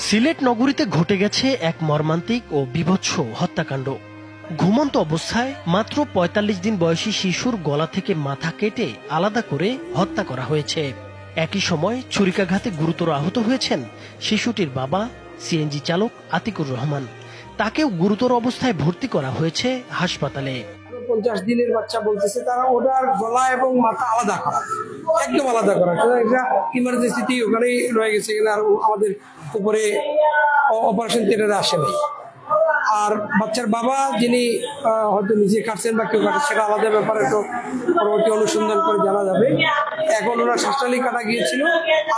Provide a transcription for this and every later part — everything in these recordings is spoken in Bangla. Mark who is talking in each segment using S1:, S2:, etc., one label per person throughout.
S1: সিলেট নগরীতে ঘটে গেছে এক মর্মান্তিক ও বিভৎস হত্যাকাণ্ড। ঘুমন্ত অবস্থায় মাত্র ৪৫ দিন বয়সী শিশুর গলা থেকে মাথা কেটে আলাদা করে হত্যা করা হয়েছে। একই সময় ছুরিকাঘাতে গুরুতর আহত হয়েছেন শিশুটির বাবা, সিএনজি চালক আতিকুর রহমান। তাকেও গুরুতর অবস্থায় ভর্তি করা হয়েছে হাসপাতালে।
S2: পঞ্চাশ দিনের বাচ্চা বলতেছে, তারা ওটার গলা এবং মাথা আলাদা করা। একদম আলাদা করা। একটা এটা ইমার্জেন্সিতে ওখানেই রয়ে গেছে, এখানে আর আমাদের উপরে অপারেশন থিয়েটারে আসে নাই আর বাচ্চার বাবা যিনি হয়তো নিজে কাটছেন বা কেউ কাটছেন সেটা আলাদা ব্যাপারে তো পরবর্তী অনুসন্ধান করে জানা যাবে। এখন ওরা শ্বাসনালী কাটা গিয়েছিল।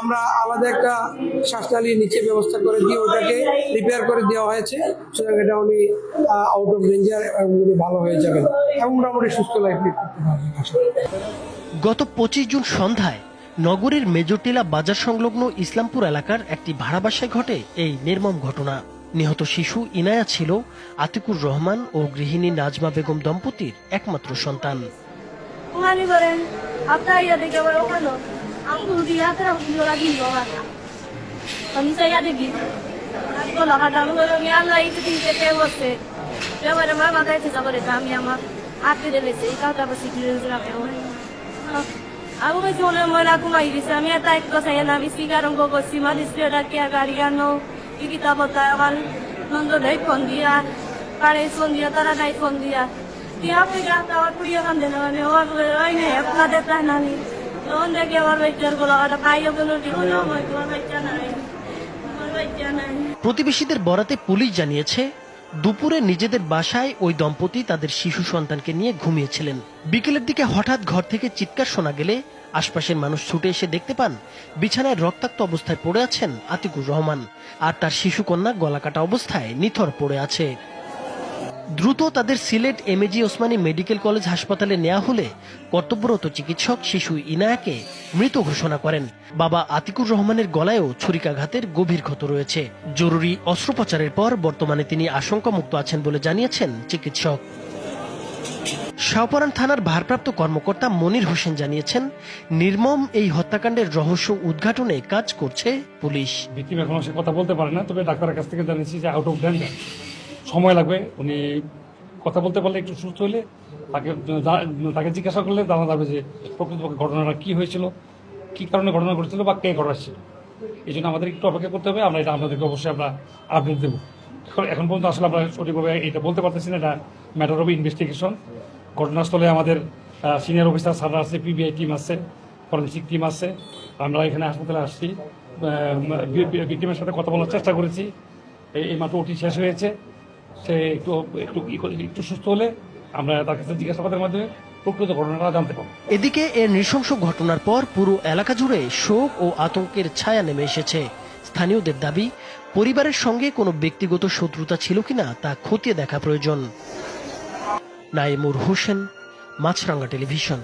S2: আমরা আলাদা একটা শ্বাসনালী নিচে ব্যবস্থা করে দিয়ে ওটাকে রিপেয়ার করে দেওয়া হয়েছে। সুতরাং এটা উনি আউট অফ ডেঞ্জার উনি ভালো হয়ে যাবেন। এবং মোটামুটি সুস্থ লাইফ লিড করতে পারবেন
S1: গত পঁচিশ জুন সন্ধ্যায় নগরীর মেজরটিলা বাজার সংলগ্ন ইসলামপুর এলাকার একটি ভাড়াবাসায় ঘটে এই নির্মম ঘটনা। নিহত শিশু ইনায়া ছিল আতিকুর রহমান ও গৃহিণী নাজমা বেগম দম্পতির একমাত্র সন্তান।
S3: উহানি করেন আপনার ইয়া দেখে আবার ওখানো আমি উঠি হাতে ওরা কিনবো আমি তো ইয়া দেখি লহাটা আমি বললাম আল্লাহ এই দিন কেটে বসছে এবার আমার মাথায় চেষ্টা করে আমি আমার হাতে রেলেছে এই কাউটা বসে ঘিরে রাখে আমি বলছি ওনার ময়লা ঘুমাই দিছে আমি এটা এক কথা না, আমি সিগারম গো করছি মা দিচ্ছে ডাকি গাড়ি আনো, কি কিতাব আমার নন্দ দেয় ফোন দিয়া, তারা দেয় ফোন দিয়া दिया, कारे फोन दिया, तारा नहीं फोन दिया. Dia apa yang tahu aku dia kan dengan ni orang ini apa depan nani. Onda ke orang baca kalau ada kaya benar di mana mau orang baca nani. Orang baca nani.
S1: প্রতিবেশীদের বরাতে পুলিশ জানিয়েছে দুপুরে নিজেদের বাসায় ওই দম্পতি তাদের শিশু সন্তানকে নিয়ে ঘুমিয়েছিলেন বিকেলের দিকে হঠাৎ ঘর থেকে চিৎকার শোনা গেলে আশপাশের মানুষ ছুটে এসে দেখতে পান বিছানায় রক্তাক্ত অবস্থায় পড়ে আছেন আতিকুর রহমান আর তার শিশুকন্যা গলাকাটা অবস্থায় নিথর পড়ে আছে দ্রুত তাদের Sylhet MAG Osmani medical college হাসপাতালে নেওয়া হলে কর্তব্যরত চিকিৎসক শিশু ইনায়াকে মৃত ঘোষণা করেন। বাবা আতিকুর রহমানের গলায়ও ছুরিকাঘাতের গভীর ক্ষত রয়েছে। জরুরি অস্ত্রোপচারের পর বর্তমানে তিনি আশঙ্কামুক্ত আছেন বলে জানিয়েছেন চিকিৎসক। শাহপরান থানার ভারপ্রাপ্ত কর্মকর্তা মনির হোসেন জানিয়েছেন, নির্মম এই হত্যাকাণ্ডের রহস্য উদ্ঘাটনে কাজ করছে পুলিশ।
S4: কথা বলতে পারে না, তবে ডাক্তারের কাছ থেকে জানিয়েছি যে আউট অফ ডেঞ্জার সময় লাগবে। উনি কথা বলতে পারলে একটু সুস্থ হলে তাকে তাকে জিজ্ঞাসা করলে জানা যাবে যে প্রকৃতপক্ষে ঘটনাটা কি হয়েছিল, কি কারণে ঘটনা ঘটেছিল বা কে ঘটাচ্ছিল। এই জন্য আমাদের একটু অপেক্ষা করতে হবে। আমরা এটা আপনাদেরকে অবশ্যই আমরা আপডেট দেবো। এখন- পর্যন্ত আসলে আমরা সঠিকভাবে এটা বলতে পারতেছি না। এটা ম্যাটার অফ ইনভেস্টিগেশন ঘটনাস্থলে আমাদের সিনিয়র অফিসার স্যাররা আছে পিবিআই টিম আছে ফরেন্সিক টিম আছে। আমরা এখানে হাসপাতালে আসছি। ভিক্টিমের সাথে কথা বলার চেষ্টা করেছি। এই মাত্র ওটি শেষ হয়েছে। সে একটু একটু একটু সুস্থ হলে আমরা তার কাছে জিজ্ঞাসাবাদের মাধ্যমে প্রকৃত ঘটনাটা জানতে পারব।
S1: এদিকে এর নৃশংস ঘটনার পর পুরো এলাকা জুড়ে শোক ও আতঙ্কের ছায়া নেমে এসেছে। স্থানীয়দের দাবি, পরিবারের সঙ্গে কোনো ব্যক্তিগত শত্রুতা ছিল কিনা তা খতিয়ে দেখা প্রয়োজন। নাইমুর হোসেন, মাছরাঙ্গা টেলিভিশন।